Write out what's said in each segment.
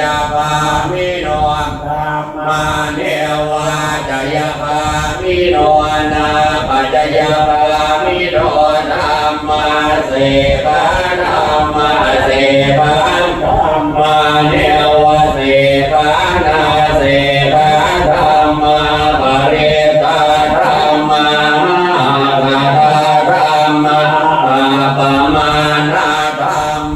ยาปามิโนธรรมาเนวาจยาปามิโนนาปัจยาปามิโนนามาเสกานามาเสกาธรรมาเนวะเสกานาเสกาธรรมาปริตาธรรมาหาธรรมาอาปมานาธรรม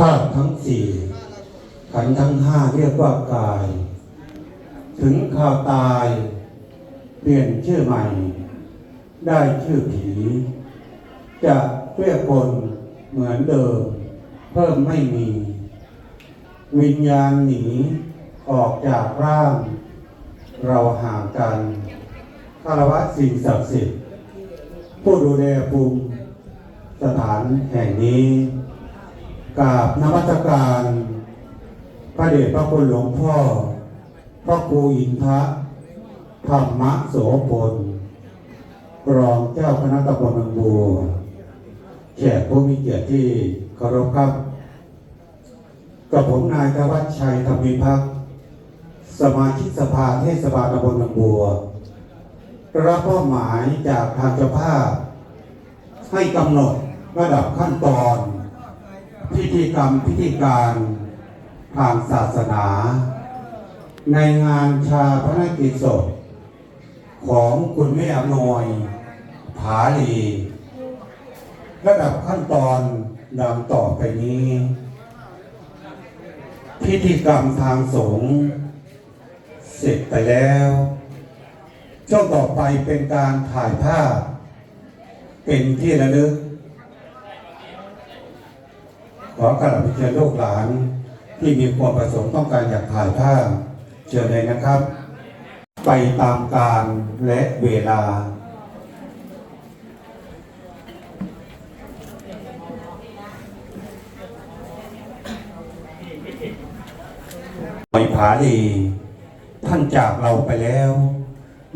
ธาตุทั้งสี่ขันทั้งห้าเรียกว่ากาย ถึงข่าวตาย เปลี่ยนชื่อใหม่ ได้ชื่อผี จะเรียกคนเหมือนเดิม เพิ่มไม่มี วิญญาณหนี ออกจากร่าง เราห่างกันคารวะสิ่งศักดิ์สิทธิ์ผู้ดูแลภูมิสถานแห่งนี้ กราบนมัสการพระเดชพระคุณหลวงพ่อ พระครูอินทะธรรมโสพลรองเจ้าคณะตำบลหนองบัวแขกผู้มีเกียรติที่เคารพครับ กับผมนายธวัชชัยธรรมิพักสมาชิกสภาเทศบาลตำบลหนองบัวรับมอบหมายจากทางเจ้าภาพให้กำหนดระดับขั้นตอน พิธีกรรมพิธีการทางศาสนา ในงานชาพระกิจศพของคุณแม่อำนวยผาลีระดับขั้นตอนดังต่อไปนี้ พิธีกรรมทางสงฆ์เสร็จไปแล้วช่วงต่อไปเป็นการถ่ายภาพ เป็นที่ระลึก ขอกราบเชิญลูกหลาน ที่มีความประสงค์ต้องการอยากถ่ายภาพเชิญเลยนะครับ ไปตามการและเวลาหอยผาลีท่านจากเราไปแล้ว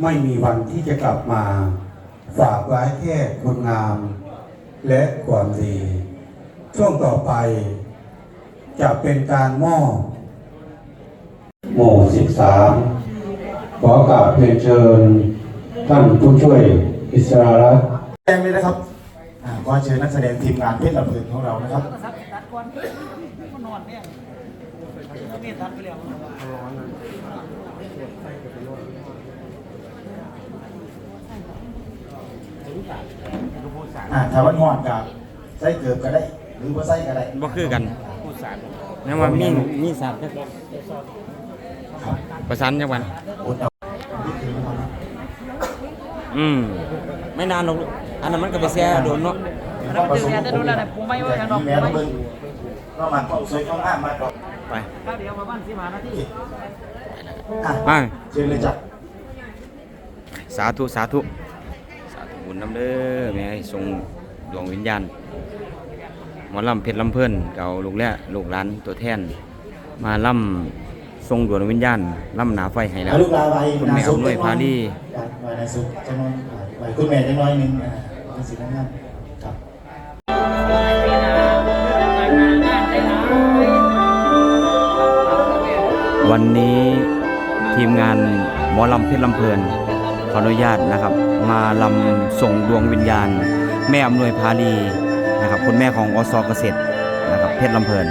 ไม่มีวันที่จะกลับมา ฝากไว้แค่คุณงาม และความดี ช่วงต่อไป จะเป็นการมอบหมู่ 13 ขอกราบเรียนเชิญ ท่านผู้ช่วยอิสรารัตน์แสดงเลยนะครับอ่าก็เชิญนักแสดงทีมงานเพชรลำพลินของเรานะครับ ตัดตัดก่อนมันนอนเนี่ยนี่ตัดไปแล้วอ่าถ้าวันงอนกับไส้เกือบก็ได้ หรือว่าไส้ก็ได้บ่คือกันนั่นว่ามีมีสัตว์จักครับประสานจังหวันโอ้แต่นี่คือมันอืมไม่นานหรอกอันนั้นมันก็ไปแช่โดนเนาะเป็นความประสงค์ของผมแต่มีแม่ต้องเบิ่งก็มาเข้าสวยเข้างามมาดอกไปข้าวเดียวมาบ้านสิมานาทีอะมาเชิญเลยจ้ะสาธุสาธุสาธุบุญน้ำเด้อแม่ให้ทรงดวงวิญญาณห มอลำเพชรลำเพิ่นเก่าลูกแล่ลูกหลานตัวแทนมาล่ำทรงดวงวิญญาณล่ำหนาไฟให้แล้วเอาลูกลาไว้คุณแม่อำนวยพาดีไว้ในสุขจังน้อยไว้คุณแม่จังน้อยหนึงอ่าเป็นสิ่งนั้นครับวันนี้ทีมงานหมอลำเพชรลำเพลินขออนุญาตนะครับ มาลำส่งดวงวิญญาณ แม่อำนวยพาลีนะ คุณแม่ของอสเกษตรนะครับเพชรลำเพลิน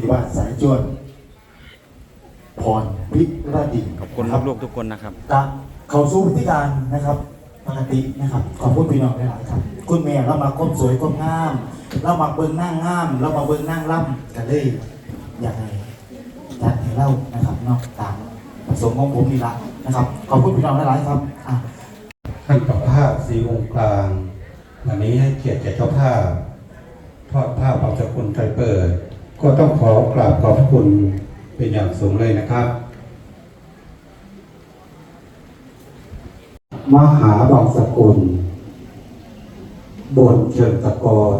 ผู้ใหญ่บ้านสายจวนพรพิรดินขอบคุณนะลูกๆทุกคนนะครับกับเขาสู้พิธีการนะครับปกตินะครับขอบคุณพี่น้องหลายๆครับ คุณแม่เรามาก้มสวยก้มงามเรามาเบิ่งนั่งงามเรามาเบิ่งนั่งล่ำกันเลยอยากให้จัดให้เล่านะครับเนอกตามประสงค์ของผมนี่ละนะครับ ขอบคุณพี่น้องหลายๆครับอะท่านประภาสสีองค์กลางวันนี้ให้เกียรติแก่เจ้าภาพทอดผ้าบางสกุลไตรเปิด ก็ต้องขอกราบขอบคุณเป็นอย่างสูงเลยนะครับ มหาบางสกุล บนเชิงตะกอน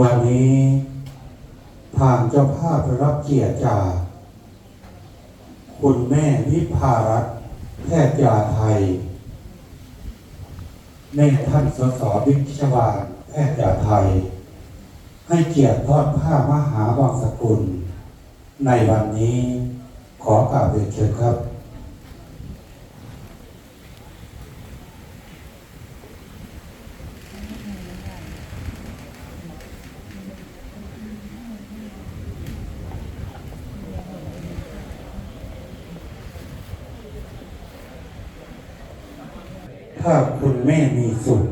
วันนี้ทางเจ้าภาพรับเกียรติจากคุณแม่วิภารัตแพทยาไทย แม่ท่านสสวิชวานแพทยาไทย ให้เกียรติทอดผ้ามหาวังสกุล ในวันนี้ขอกราบเรียนเชิญครับถ้าคุณแม่มีสุข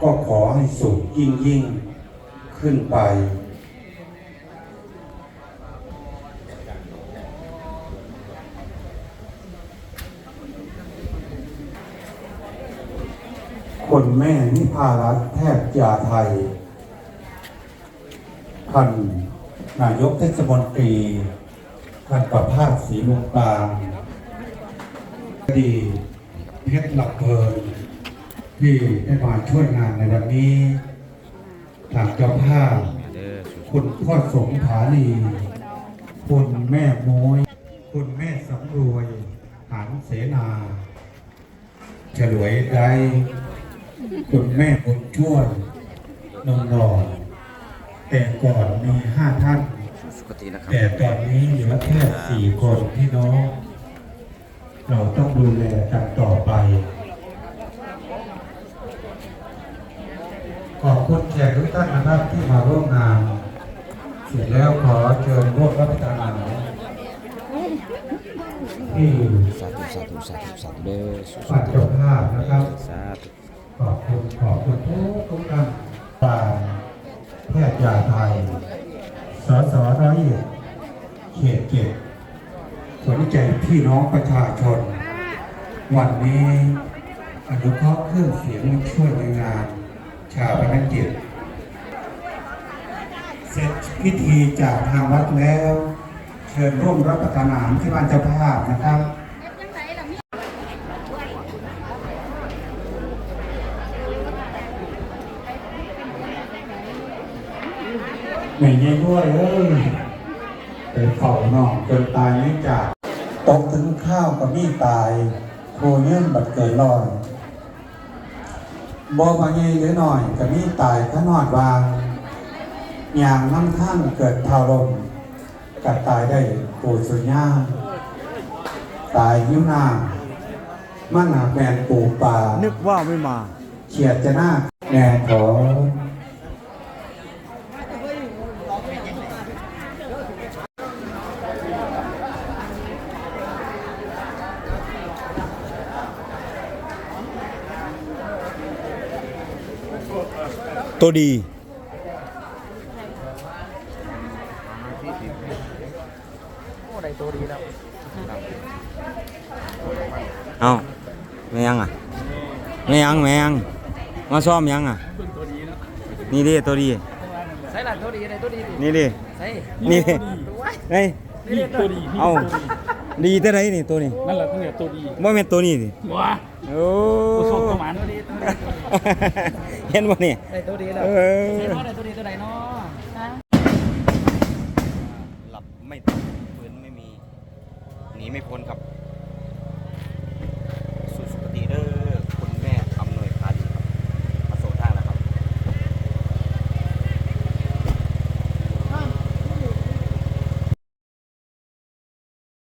ก็ขอให้สุขยิ่งยิ่ง ขึ้นไปคนแม่นิพารัตแทบยาไทยท่านนายกเทศมนตรีท่านประภาสศรีวงกลาดีเพชรหลักเพลินที่ได้มาช่วยงานในวันนี้ ทางเจ้าภาพเด้อสุคุณพ่อสมผาลีคุณแม่โม้ยคุณแม่สำรวย หันเสนาฉลวยไดคุณแม่บุญช่วยนงนอนแต่ก่อนมีห้าท่านสุขตินะครับแต่ตอนนี้เหลือแค่สี่คนพี่น้อง เราต้องดูแลกันต่อไป ขอบ คุณแขกทุกท่านนะครับที่มาร่วมงาน เสร็จแล้วขอเชิญร่วมรับประทานอาหารที่สาธุสาธุสาธุสาธุเด้อสุขฝ่ายเจ้าภาพนะครับสาธุขอบคุณขอบคุณทุกทุกท่านตามแพทยาไทย สสร้อยเอ็ดเขตเจ็ดสนใจพี่น้องประชาชน วันนี้อนุเคราะห์เครื่องเสียงช่วยในงาน ชาปนกิจ เสร็จพิธีจากทางวัดแล้ว เชิญร่วมรับประทานอาหารที่บ้านเจ้าภาพนะครับไม่เงี้ยด้วยเอ้ยไปเฝ้านอกจนตายไม่จากตกถึงข้าวกับมีตายโคเนื่อบัดเกิดลอย บอบาเงี้ยหรือหน่อยกับมีตายข้านอดวางอย่างน้ำท่านเกิดเท่าลมกัดตายได้ปูสุญญาตายยิ้วหน้ามันหนาแมนปูป่านึกว่าไม่มาเขียดจะหน้าแน่ถอ ตัวดี โอ้ได้ตัวดีแล้วเอาแม่ยังอะแม่ยังแม่ยังมาซ้อมยังอะ นี่ดิตัวดี ใส่หลังตัวดีได้ตัวดีดินี่ดิใส่นี่ดิเฮ้ย นี่ตัวดี เอา ดีแต่ไหนนี่ตัวนี้นั่นแหละตัวนี้ตัวดีบ่แม่นตัวนี้สิว้าโอ้ตัวส่งประมาณตัวดีตัวดีเห็นบ่นี่ได้ตัวดีแล้วเออใส่น้อได้ตัวดีตัวไหนเนาะฮะหลับไม่ตื่นปืนไม่มีหนีไม่พ้นครับ